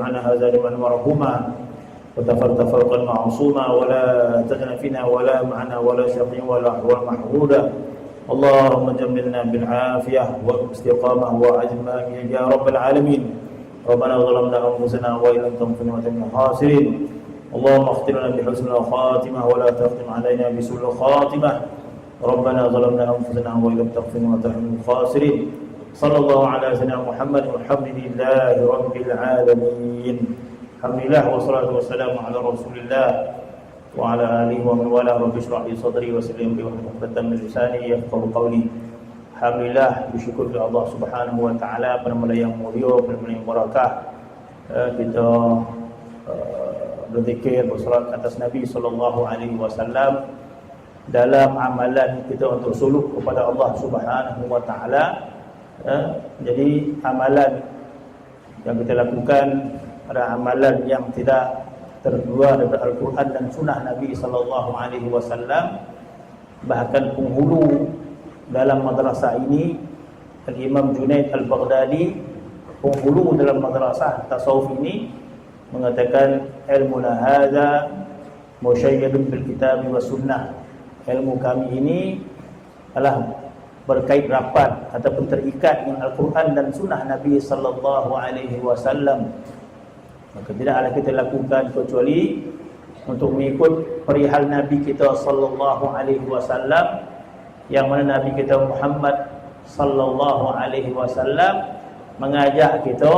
جمعنا هذا لمن ورهما وتفرد فرقا معصوما ولا تغنى فينا ولا معنا ولا شقي ولا محرودا اللهم جملنا بالعافية والاستقامة وعزمة يا رب العالمين. ربنا ظلمنا أنفسنا وإن لم تغفر لنا من الخاسرين. اللهم اختم لنا بحسن الخاتمة ولا تختم علينا بسوء الخاتمة. ربنا ظلمنا أنفسنا وإن لم تغفر لنا من الخاسرين. صلى الله على سيدنا محمد والحمد لله رب العالمين الحمد لله والصلاة والسلام على رسول الله وعلى آله ومن والاه رب اشرح لي صدري ويسر لي أمري واحلل عقدة من لساني يفقهوا قولي Alhamdulillah bersyukur kepada Allah Subhanahu wa taala pada malam yang mulia pada malam yang barakah uh, kita uh, berzikir bersolat atas Nabi sallallahu alaihi wasallam dalam amalan kita untuk suluk kepada Allah Subhanahu wa taala uh, jadi amalan yang kita lakukan adalah amalan yang tidak terkeluar daripada Al-Quran dan Sunnah Nabi sallallahu alaihi wasallam. Bahkan penghulu dalam madrasah ini Al-Imam Junaid Al-Baghdadi penghulu dalam madrasah tasawuf ini mengatakan ilmu hadza musyayyadun bil kitab wa sunnah. Ilmu kami ini adalah berkait rapat ataupun terikat dengan Al-Quran dan sunnah Nabi sallallahu alaihi wasallam maka tidaklah kita lakukan kecuali untuk mengikut perihal Nabi kita sallallahu alaihi wasallam yang mana Nabi kita Muhammad sallallahu alaihi wasallam mengajak kita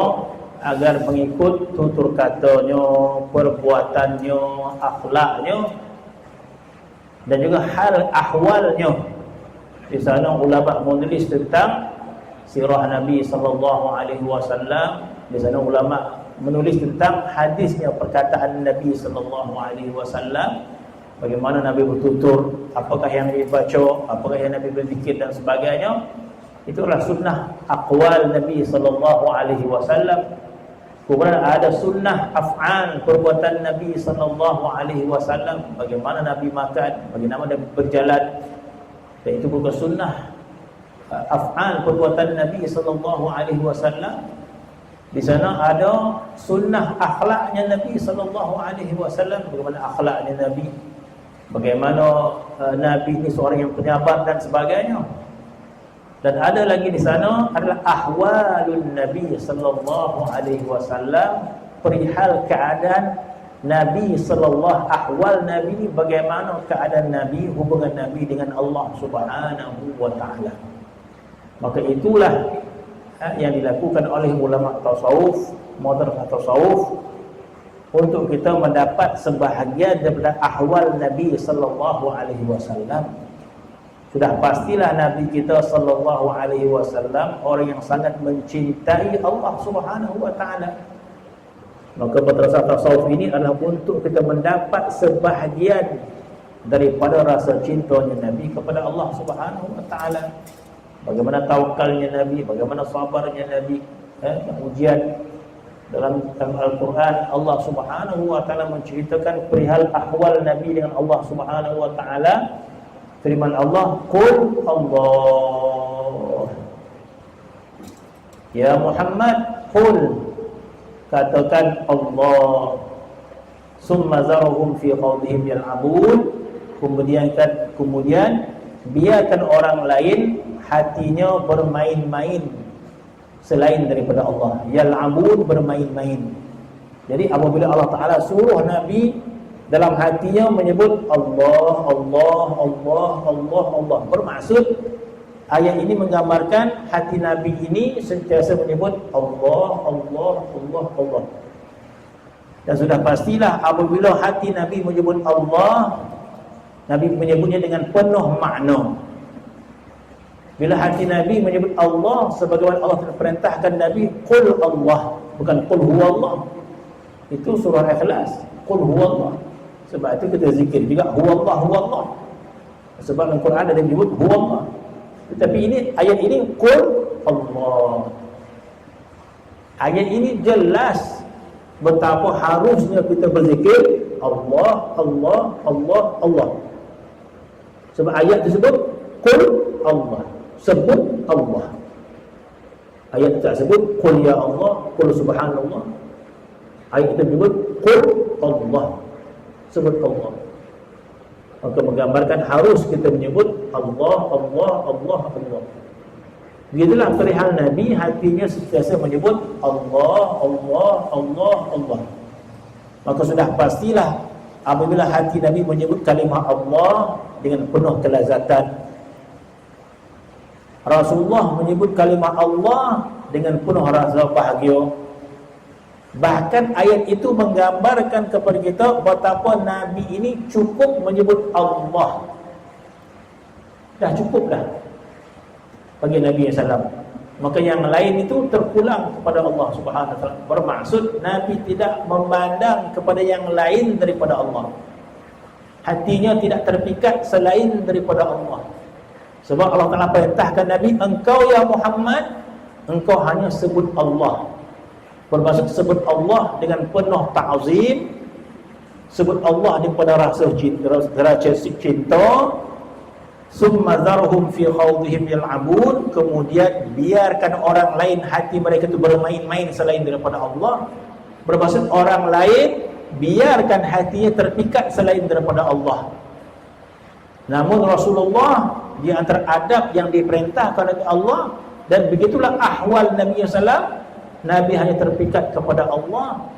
agar mengikut tutur katanya, perbuatannya, akhlaknya dan juga hal ahwalnya. Di sana ulama menulis tentang sirah Nabi sallallahu alaihi wasallam. Di sana ulama menulis tentang hadisnya perkataan Nabi sallallahu alaihi wasallam bagaimana Nabi bertutur, apakah yang Nabi baca, apakah yang Nabi berzikir dan sebagainya. Itulah sunnah aqwal Nabi sallallahu alaihi wasallam. Kemudian ada sunnah af'al perbuatan Nabi sallallahu alaihi wasallam, bagaimana Nabi makan, bagaimana Nabi berjalan. Dan itu bukan sunnah uh, af'al perbuatan Nabi wasallam. Di sana ada sunnah akhlaknya Nabi wasallam, bagaimana akhlaknya Nabi bagaimana uh, Nabi ini seorang yang penyabar dan sebagainya. Dan ada lagi di sana adalah ahwalun Nabi sallallahu alaihi wasallam perihal keadaan Nabi sallallahu ahwal Nabi ini bagaimana keadaan Nabi hubungan Nabi dengan Allah Subhanahu wa taala. Maka itulah uh, yang dilakukan oleh ulama tasawuf, modern tasawuf untuk kita mendapat sebahagian daripada ahwal Nabi sallallahu alaihi wasallam. Sudah pastilah Nabi kita sallallahu alaihi wasallam orang yang sangat mencintai Allah Subhanahu wa taala. Maka madrasah tasawuf ini adalah untuk kita mendapat sebahagian daripada rasa cintanya Nabi kepada Allah Subhanahu wa taala. Bagaimana tawakalnya Nabi, bagaimana sabarnya Nabi, eh, ujian dalam Al-Quran. Allah Subhanahu wa taala menceritakan perihal ahwal Nabi dengan Allah Subhanahu wa taala. Firman Allah qul Allah. Ya Muhammad qul katakan Allah. Summa zarhum fi qawlihim yal'abun. Kemudian kemudian biarkan orang lain hatinya bermain-main selain daripada Allah. Yal'abun bermain-main. Jadi apabila Allah Taala suruh nabi dalam hatinya menyebut Allah Allah Allah Allah Allah. Bermaksud ayat ini menggambarkan hati nabi ini sentiasa menyebut Allah Allah Allah Allah. Dan sudah pastilah apabila hati nabi menyebut Allah nabi menyebutnya dengan penuh makna. Bila hati Nabi menyebut Allah sebagaimana Allah telah perintahkan Nabi Qul Allah Bukan Qul huwa Allah. Itu surah ikhlas Qul huwa Allah. Sebab itu kita zikir juga Huwa Allah, huwa Allah. Sebab dalam Quran ada yang menyebut huwa Allah Tetapi ini ayat ini Qul Allah. Ayat ini jelas Betapa harusnya kita berzikir Allah, Allah, Allah, Allah. Sebab ayat tersebut Qul Allah. Sebut Allah. Ayat tak sebut qul ya Allah qul subhanallah. Ayat kita menyebut Qul Allah. Sebut Allah Maka menggambarkan harus kita menyebut Allah, Allah, Allah, Allah. Begitulah perihal Nabi hatinya sentiasa menyebut Allah, Allah, Allah, Allah. Maka sudah pastilah apabila hati Nabi menyebut kalimah Allah dengan penuh kelazatan Rasulullah menyebut kalimah Allah dengan penuh rasa bahagia Bahkan ayat itu menggambarkan kepada kita betapa Nabi ini cukup menyebut Allah. Dah cukup dah bagi Nabi SAW. Maka yang lain itu terpulang kepada Allah Subhanahu Wa Bermaksud Nabi tidak memandang kepada yang lain daripada Allah. Hatinya tidak terpikat selain daripada Allah. Sebab Allah Taala perintahkan Nabi, engkau ya Muhammad, engkau hanya sebut Allah bermaksud sebut Allah dengan penuh ta'zim sebut Allah daripada rasa cinta cinta summa zarhum fi khawdihim yal'abun. Kemudian biarkan orang lain hati mereka itu bermain-main selain daripada Allah. Bermaksud orang lain biarkan hatinya terpikat selain daripada Allah. Namun Rasulullah di antara adab yang diperintahkan oleh Allah dan begitulah ahwal Nabi sallallahu Nabi hanya terpikat kepada Allah.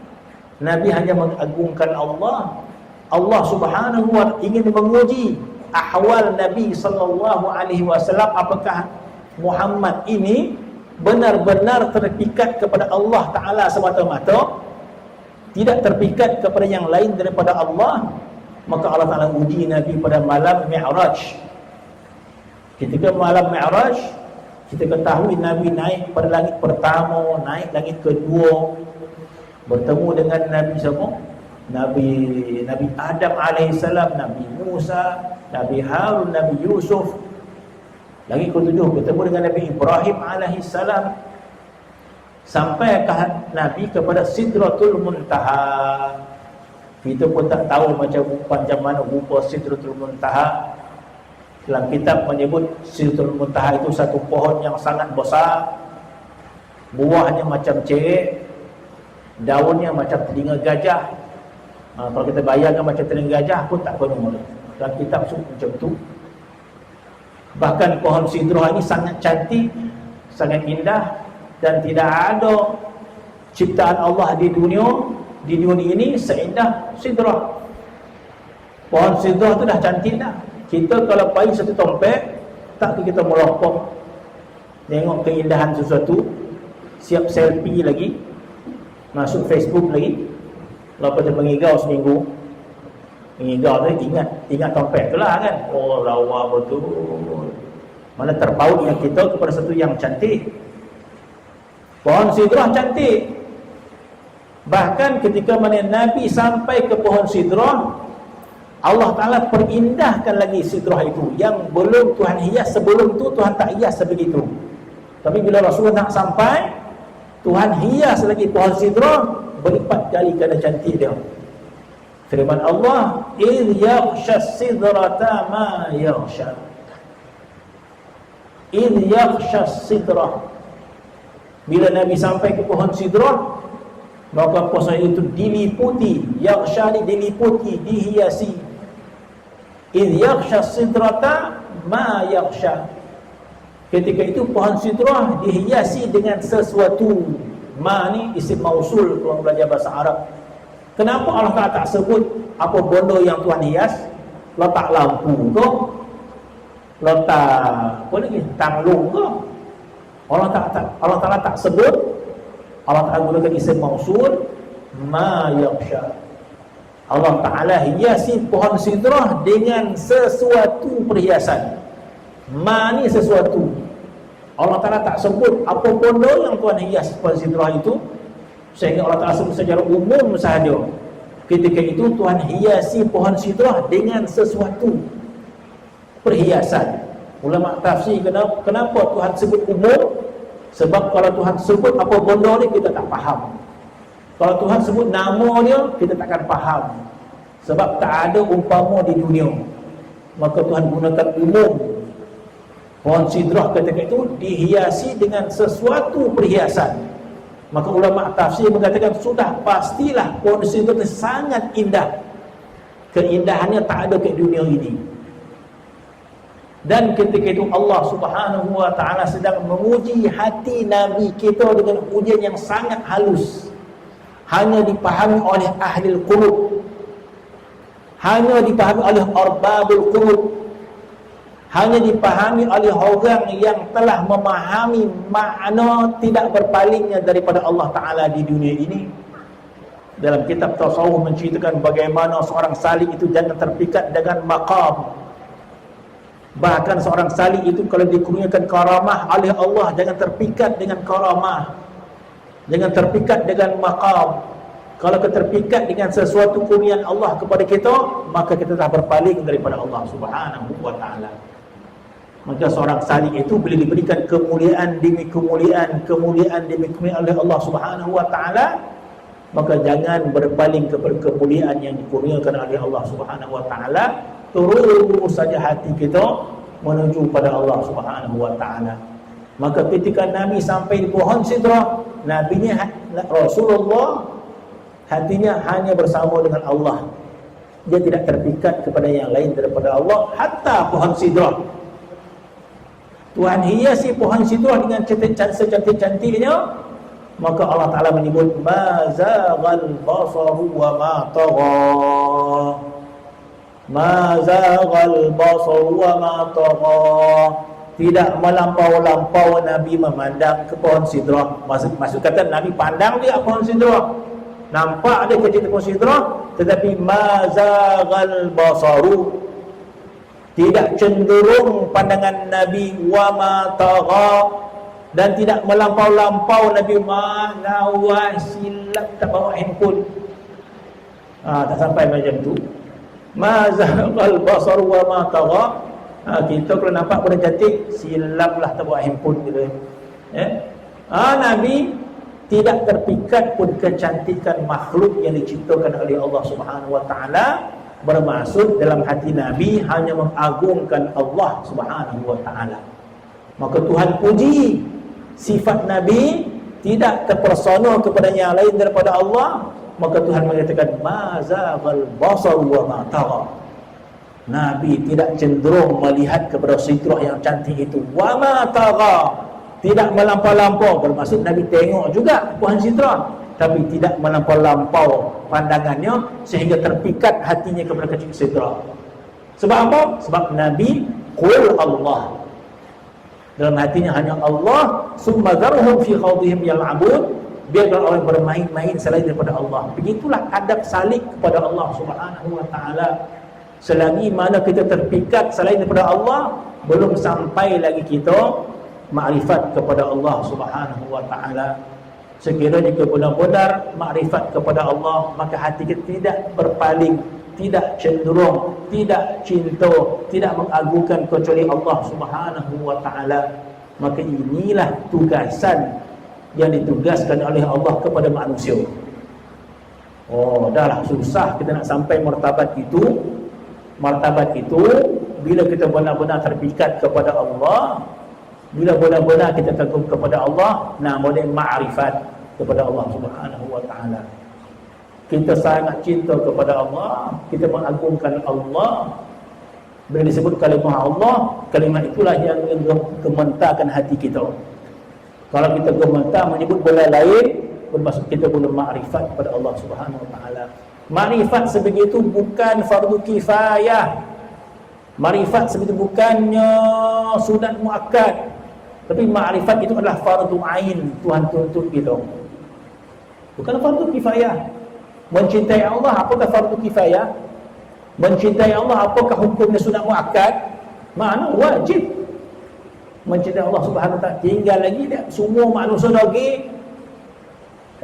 Nabi hanya mengagungkan Allah. Allah subhanahu wa ingin menguji ahwal Nabi sallallahu alaihi wasallam. Apakah Muhammad ini benar-benar terpikat kepada Allah Ta'ala semata-mata? Tidak terpikat kepada yang lain daripada Allah. Maka Allah Ta'ala uji Nabi pada malam Mi'raj. Ketika malam Mi'raj kita ketahui Nabi naik pada langit pertama, naik langit kedua, bertemu dengan Nabi siapa? Nabi Nabi Adam alaihissalam, Nabi Musa, Nabi Harun, Nabi Yusuf. Lagi ketujuh bertemu dengan Nabi Ibrahim alaihissalam. Sampai ke Nabi kepada Sidratul Muntaha. Kita pun tak tahu macam macam mana rupa Sidratul Muntaha dalam kitab menyebut Sidratul Muntaha itu satu pohon yang sangat besar. Buahnya macam cerek Daunnya macam telinga gajah. Ha, Kalau kita bayangkan macam telinga gajah pun tak penuh Dalam kitab macam itu Bahkan pohon sidrah ini sangat cantik Sangat indah Dan tidak ada Ciptaan Allah di dunia Di dunia ini seindah sidrah. Pohon sidrah itu dah cantik dah kita kalau pakai satu tompet tak kita melopok tengok keindahan sesuatu siap selfie lagi masuk Facebook lagi. Lepas tu mengigau seminggu. Mengigau tu ingat ingat tompet tu lah kan? Oh lawa betul. Mana terpaut yang kita kepada satu yang cantik. Pohon sidrah cantik. Bahkan ketika mana Nabi sampai ke pohon sidrah Allah Ta'ala perindahkan lagi sidrah itu. Yang belum Tuhan hias sebelum tu Tuhan tak hias sebegitu. Tapi bila Rasulullah nak sampai Tuhan hias lagi pohon sidrah berlipat kali kerana cantik dia. Firman Allah idh yakshas sidrata ma yakshas idh yakshas sidrah. Bila Nabi sampai ke pohon sidrah maka pohon itu diliputi. Yakshari diliputi dihiasi idh yakhsha sidrata ma yakhsha. Ketika itu pohon sidrah dihiasi dengan sesuatu. Ma ni isim mausul kalau belajar bahasa Arab. Kenapa Allah Taala tak sebut apa benda yang Tuhan hias? Letak lampu ke? Letak apa lagi? Tanglung ke? Allah tak, tak Allah Taala tak sebut. Allah Taala gunakan isim mausul ma yakhsha Allah Ta'ala hiasi pohon sidrah dengan sesuatu perhiasan. Ma ni sesuatu. Allah Ta'ala tak sebut apa benda yang Tuhan hias pohon sidrah itu. Sehingga Allah Ta'ala sebut secara umum sahaja. Ketika itu Tuhan hiasi pohon sidrah dengan sesuatu perhiasan. Ulama tafsir kenapa, kenapa Tuhan sebut umum? Sebab kalau Tuhan sebut apa benda ni kita tak faham kalau Tuhan sebut nama dia, kita takkan faham. Sebab tak ada umpama di dunia. Maka Tuhan gunakan umum. Pohon sidrah ketika itu dihiasi dengan sesuatu perhiasan. Maka ulama tafsir mengatakan sudah pastilah pohon sidra itu sangat indah. Keindahannya tak ada ke dunia ini. Dan ketika itu Allah Subhanahu wa taala sedang menguji hati nabi kita dengan ujian yang sangat halus. Hanya dipahami oleh ahli qulub. Hanya dipahami oleh arbabul qulub. Hanya dipahami oleh orang yang telah memahami makna tidak berpalingnya daripada Allah taala di dunia ini. Dalam kitab tasawuf menceritakan bagaimana seorang salih itu jangan terpikat dengan maqam Bahkan seorang salih itu kalau dikurniakan karamah oleh Allah jangan terpikat dengan karamah. Jangan terpikat dengan maqam. Kalau kita terpikat dengan sesuatu kurnian Allah kepada kita, maka kita telah berpaling daripada Allah Subhanahu wa taala. Maka seorang salih itu bila diberikan kemuliaan demi kemuliaan, kemuliaan demi kemuliaan oleh Allah Subhanahu wa taala, maka jangan berpaling kepada kemuliaan yang dikurniakan oleh Allah Subhanahu wa taala terus saja hati kita menuju pada Allah Subhanahu wa taala. Maka ketika Nabi sampai di pohon Sidrah, nabinya Rasulullah hatinya hanya bersama dengan Allah. Dia tidak terpikat kepada yang lain daripada Allah hatta pohon Sidrah. Tuhan hiasi pohon Sidrah dengan cantik-cantik-cantiknya maka Allah Taala menyebut ma zaghal basaru wa ma tagha ma zaghal basar wa ma tagha tidak melampau-lampau Nabi memandang ke pohon sidrah. Maksud, maksud kata Nabi pandang dia pohon sidrah. Nampak ada kecil pohon sidrah tetapi ma zaghal basaru. Tidak cenderung pandangan Nabi wa ma tagha. Dan tidak melampau-lampau Nabi mana silap tak bawa handphone? Ah, tak sampai macam tu. Ma zahaqal basar wa ma tagha ha, kita kalau nampak benda cantik silaplah tak buat handphone gitu ya? Ha, nabi tidak terpikat pun kecantikan makhluk yang diciptakan oleh Allah Subhanahu wa taala bermaksud dalam hati nabi hanya mengagungkan Allah Subhanahu wa taala. Maka Tuhan puji sifat nabi tidak terpersona kepada yang lain daripada Allah. Maka Tuhan mengatakan mazaghal basar wa ma tagha Nabi tidak cenderung melihat kepada sitrah yang cantik itu. Wa ma tagha. Tidak melampau-lampau. Bermaksud Nabi tengok juga Tuhan sitrah. Tapi tidak melampau-lampau pandangannya sehingga terpikat hatinya kepada kecil sitrah. Sebab apa? sebab Nabi qul Allah. Dalam hatinya hanya Allah. Summa zarhum fi khawdihim yal'abud biarkan orang bermain-main selain daripada Allah. Begitulah adab salik kepada Allah Subhanahu wa taala. Selagi mana kita terpikat selain daripada Allah, belum sampai lagi kita makrifat kepada Allah Subhanahu wa taala. Sekiranya kita benar-benar makrifat kepada Allah, maka hati kita tidak berpaling, tidak cenderung, tidak cinta, tidak mengagungkan kecuali Allah Subhanahu wa taala. Maka inilah tugasan yang ditugaskan oleh Allah kepada manusia. Oh, dahlah susah kita nak sampai martabat itu. Martabat itu bila kita benar-benar terpikat kepada Allah, bila benar-benar kita kagum kepada Allah, nama dia ma'rifat kepada Allah Subhanahu wa taala. Kita sangat cinta kepada Allah, kita mengagungkan Allah. Bila disebut kalimah Allah, kalimah itulah yang gementarkan hati kita. Kalau kita gemetar menyebut benda lain, bermaksud kita belum makrifat kepada Allah Subhanahu Wa Taala. Makrifat sebegitu bukan fardu kifayah. Makrifat sebegitu bukannya sunat muakkad. Tapi makrifat itu adalah fardu ain Tuhan tuntut kita. Bukan fardu kifayah. Mencintai Allah apakah fardu kifayah? Mencintai Allah apakah hukumnya sunat muakkad? Mana wajib mencintai Allah Subhanahu taala tinggal lagi dia semua manusia lagi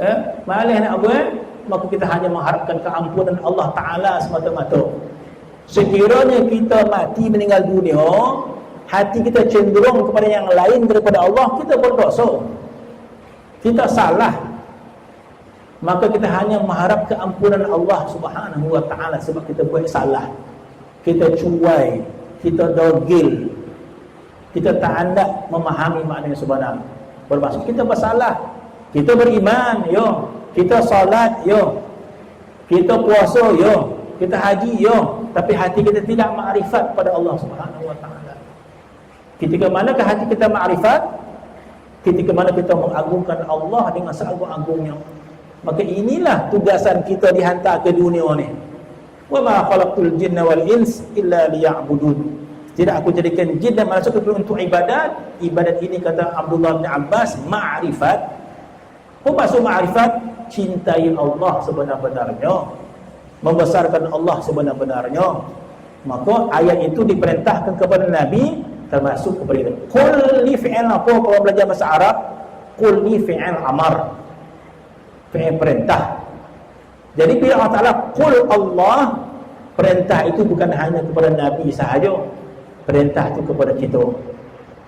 eh malih nak buat maka kita hanya mengharapkan keampunan Allah taala semata-mata. Sekiranya kita mati meninggal dunia hati kita cenderung kepada yang lain daripada Allah kita berdosa kita salah. Maka kita hanya mengharap keampunan Allah Subhanahu wa taala sebab kita buat salah. Kita cuai kita dogil kita tak hendak memahami makna yang sebenar bermaksud kita bersalah. Kita beriman, yo. Kita salat, yo. Kita puasa, yo. Kita haji, yo. Tapi hati kita tidak makrifat pada Allah Subhanahu wa taala. Ketika manakah hati kita makrifat? Ketika mana kita mengagungkan Allah dengan seagung-agungnya. Maka inilah tugasan kita dihantar ke dunia ni. Wa ma khalaqtul jinna wal ins illa liya'budun. Tidak aku jadikan jin dan manusia kecuali untuk ibadat. Ibadat ini kata Abdullah bin Abbas ma'rifat. Apa maksud ma'rifat? Cintai Allah sebenar-benarnya. Membesarkan Allah sebenar-benarnya. Maka ayat itu diperintahkan kepada Nabi termasuk kepada kita. Qul li fi'il apa kalau belajar bahasa Arab? Qul li fi'il amar. Fi'il perintah. Jadi bila Allah Ta'ala Qul Allah Perintah itu bukan hanya kepada Nabi sahaja perintah itu kepada kita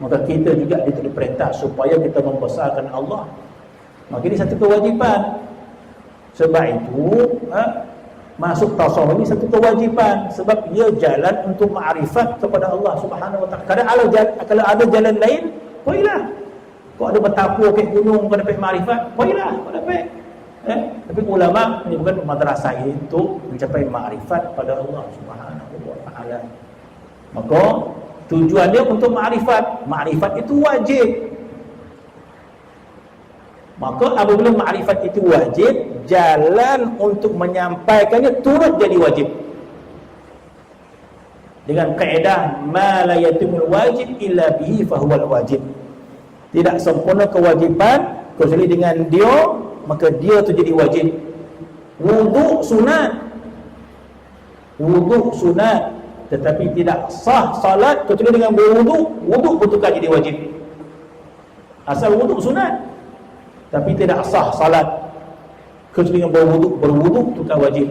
maka kita juga itu diperintah supaya kita membesarkan Allah maka ini satu kewajipan sebab itu ha, masuk tasawuf ini satu kewajipan sebab ia jalan untuk ma'rifat kepada Allah subhanahu wa ta'ala kalau ada, kalau ada jalan lain poilah kau ada bertapur ke gunung kau dapat ma'rifat poilah kau dapat eh? tapi ulama ini bukan madrasah ini untuk mencapai ma'rifat pada Allah subhanahu wa ta'ala Maka tujuan dia untuk makrifat. Makrifat itu wajib. Maka apabila makrifat itu wajib, jalan untuk menyampaikannya turut jadi wajib. Dengan kaedah ma la yatimul wajib illa bihi fa wajib. Tidak sempurna kewajipan kecuali dengan dia, maka dia tu jadi wajib. Wuduk sunat. Wuduk sunat tetapi tidak sah salat kecuali dengan berwuduk wuduk pun tukar jadi wajib asal wuduk sunat tapi tidak sah salat kecuali dengan berwuduk berwuduk tukar wajib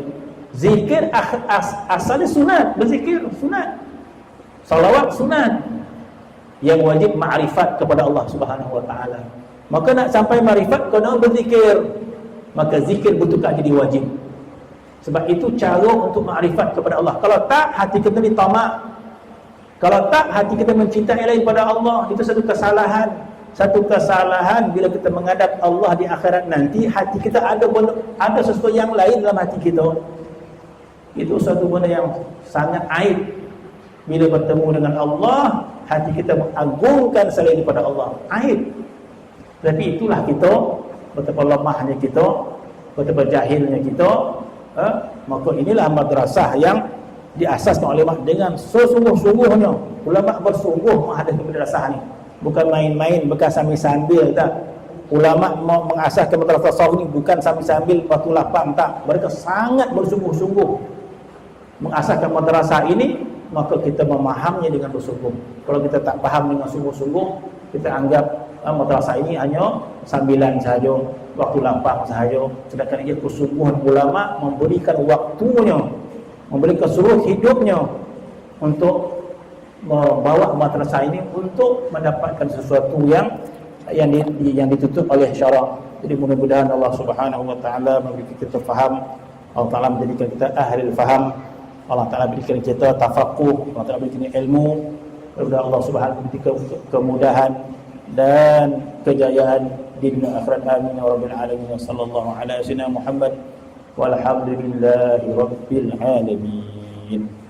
zikir as, asalnya sunat berzikir sunat salawat sunat yang wajib ma'rifat kepada Allah Subhanahu wa taala maka nak sampai ma'rifat kena berzikir maka zikir bertukar jadi wajib sebab itu cara untuk makrifat kepada Allah. Kalau tak, hati kita ni tamak. Kalau tak, hati kita mencintai lain pada Allah. Itu satu kesalahan. Satu kesalahan bila kita menghadap Allah di akhirat nanti, hati kita ada benda, ada sesuatu yang lain dalam hati kita. Itu satu benda yang sangat aib. Bila bertemu dengan Allah, hati kita mengagungkan selain daripada Allah. Aib. Tapi itulah kita, betapa lemahnya kita, betapa jahilnya kita, ha? maka inilah madrasah yang diasaskan oleh dengan sesungguh-sungguhnya ulama bersungguh menghadapi madrasah ni bukan main-main bekas sambil-sambil tak. Ulama mau mengasaskan madrasah tasawuf ni bukan sambil-sambil waktu lapang tak. Mereka sangat bersungguh-sungguh. Mengasaskan madrasah ini maka kita memahaminya dengan bersungguh. Kalau kita tak faham dengan sungguh-sungguh kita anggap ah, madrasah ini hanya sambilan sahaja waktu lapang sahaja. Sedangkan ia kesungguhan ulama memberikan waktunya memberikan seluruh hidupnya untuk membawa madrasah ini untuk mendapatkan sesuatu yang yang di, yang ditutup oleh syarak jadi mudah-mudahan Allah Subhanahu wa taala memberi kita faham. Allah taala menjadikan kita ahli faham. Allah taala berikan kita tafaqquh. Allah taala berikan ilmu. Mudah Allah Subhanahu wa taala kemudahan dan kejayaan. Di dunia akhirat amin ya rabbal alamin. Sallallahu ala sayyidina Muhammad. Walhamdulillahi rabbil alamin